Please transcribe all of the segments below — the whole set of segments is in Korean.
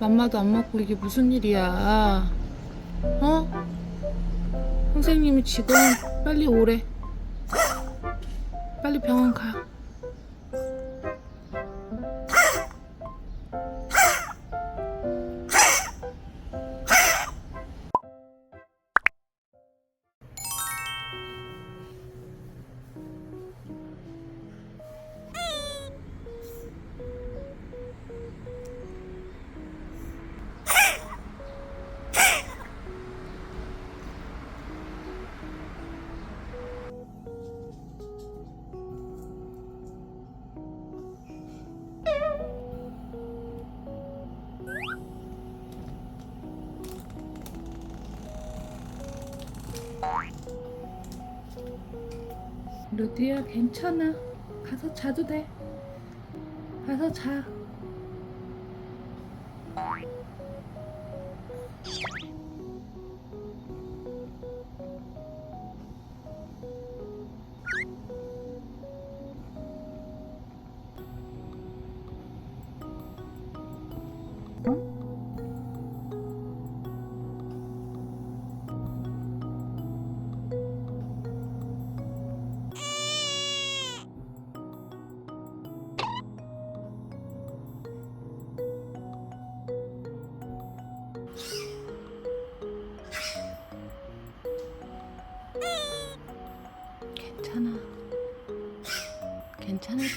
맘마도 안 먹고 이게 무슨 일이야? 어? 선생님이 지금 빨리 오래. 빨리 병원 가. 루디야 괜찮아. 가서 자도 돼. 가서 자. 괜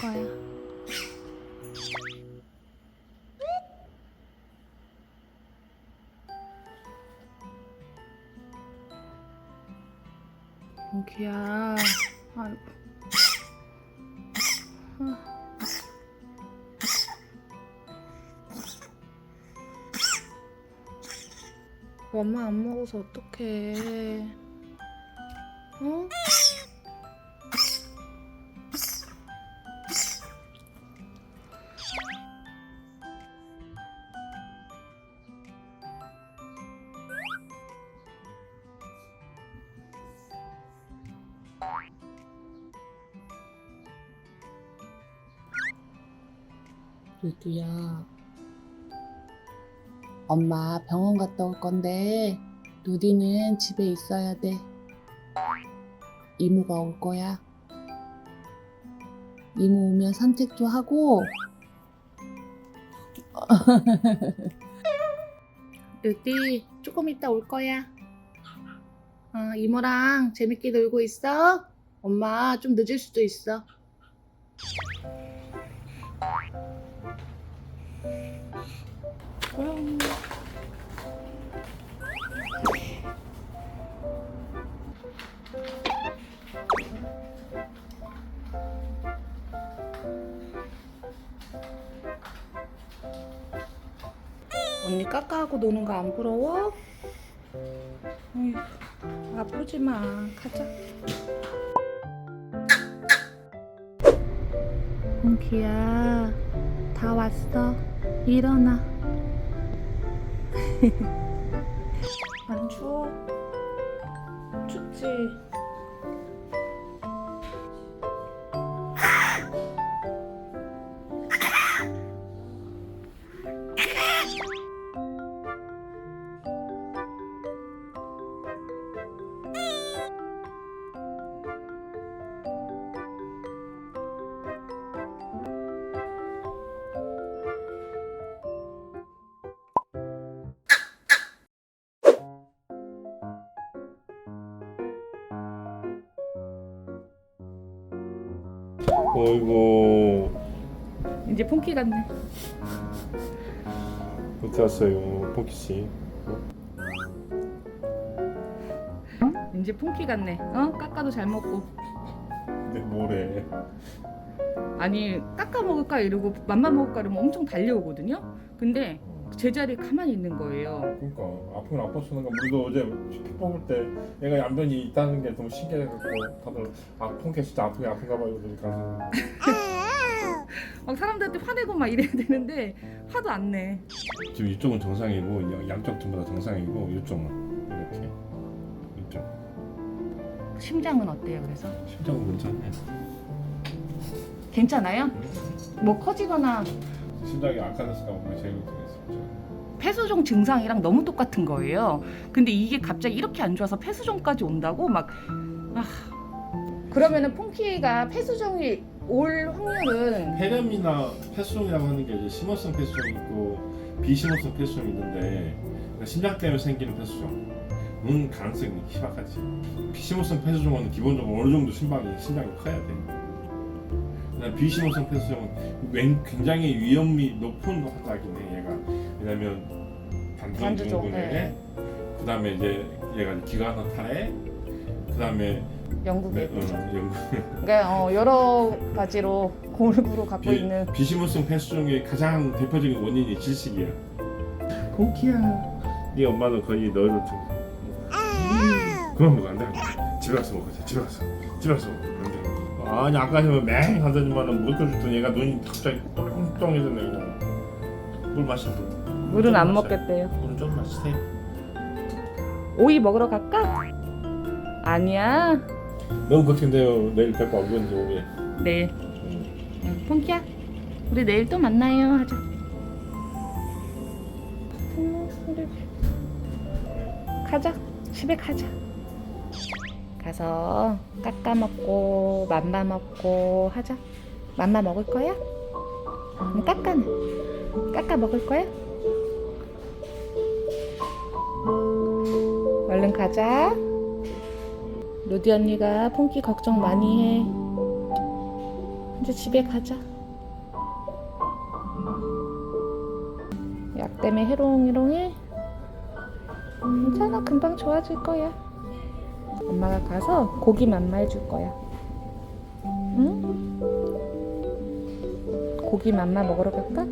거야. 용기야. 아이고. 엄마 안 먹어서 어떡해. 어? 루두야. 엄마 병원 갔다 올 건데, 루디는 집에 있어야 돼. 이모가 올 거야. 이모 오면 산책도 하고, 루디, 조금 이따 올 거야. 어, 이모랑 재밌게 놀고 있어? 엄마 좀 늦을 수도 있어. 그럼. 언니 까까하고 노는 거 안 부러워? 어휴, 아프지 마. 가자. 홍키야, 다 왔어. 일어나. 안 추워? 춥지? 어이구 이제 폰키 같네. 어디 왔어요 포키 씨? 이제 폰키 같네. 어? 까까도 잘 먹고. 근데 뭐래? 아니 까까 먹을까 이러고 맘만 먹을까 이러면 엄청 달려오거든요. 근데 제자리에 가만히 있는 거예요. 그러니까 아프면 아팠으니까 우리도 어제 피 뽑을 때 얘가 얌전히 있다는 게 너무 신기해갖고 다들 아 폰케 진짜 아프게 아픈가 봐요 그러니까. 막 사람들한테 화내고 막 이래야 되는데 화도 안 내. 지금 이쪽은 정상이고 양- 양쪽 전부 다 정상이고 이쪽은 이렇게. 이쪽. 심장은 어때요? 그래서? 심장은 괜찮네 괜찮아요? 뭐 커지거나. 심장이 악화됐을까 봐 제일 걱정했어 폐수종 증상이랑 너무 똑같은 거예요. 근데 이게 갑자기 이렇게 안 좋아서 폐수종까지 온다고 막 아. 그러면은 폰키가 폐수종이 올 확률은 폐렴이나 폐수종이라고 하는 게 이제 심원성 폐수종이 있고 비심원성 폐수종이 있는데 그러니까 심장 때문에 생기는 폐수종 은 가능성이 희박하지. 비심원성 폐수종은 기본적으로 어느 정도 심장이 심장이 커야 돼. 폐수종은 웬- 굉장히 위험이 높은 화작이네 얘가. 왜냐면 단두종, 증후군에 네. 그다음에 이제 얘가 기관화 탈에 그 다음에 영국에 네, 어, 연구. 그러니까 어, 여러 가지로 골고루 갖고 비, 있는 비심원성 폐수종의 가장 대표적인 원인이 질식이야. 콩키야. 네 엄마는 거의 너를 좀. 그만 먹어 안 돼. 집에 가서 먹자. 집에 가서. 집에 가서 먹어. 안 돼. 아니 아까 전에 맹 하더니만은 못 껴줬더니 얘가 눈이 갑자기 똥똥해졌네 그냥. 물 마셔. 물. 물은 안. 먹겠대요. 물은 좀 마시세요. 오이 먹으러 갈까? 아니야. 너무 걱정돼요. 내일 배가 어떤지 오게. 내일. 응, 폰키야. 우리 내일 또 만나요. 하자. 음, 가자. 집에 가자. 가서 깎아 먹고 맘마 먹고 하자. 맘마 먹을 거야? 응, 깎아는. 깎아 먹을 거야? 얼른 가자. 루디 언니가 폰키 걱정 많이 해. 이제 집에 가자. 약 때문에 해롱해롱해. 괜찮아, 금방 좋아질 거야. 엄마가 가서 고기 맘마 해 줄 거야. 응? 고기 맘마 먹으러 갈까?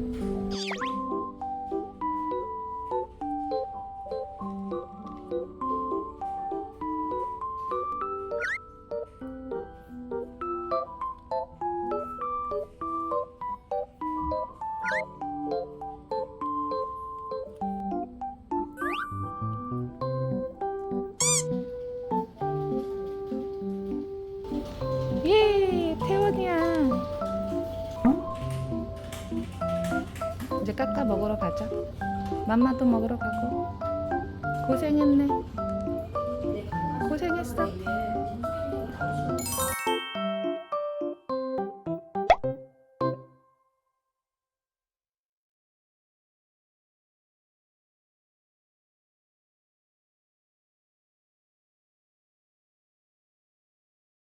태원이야. 이제 깎아 먹으러 가자. 맘마도 먹으러 가고. 고생했네. 고생했어.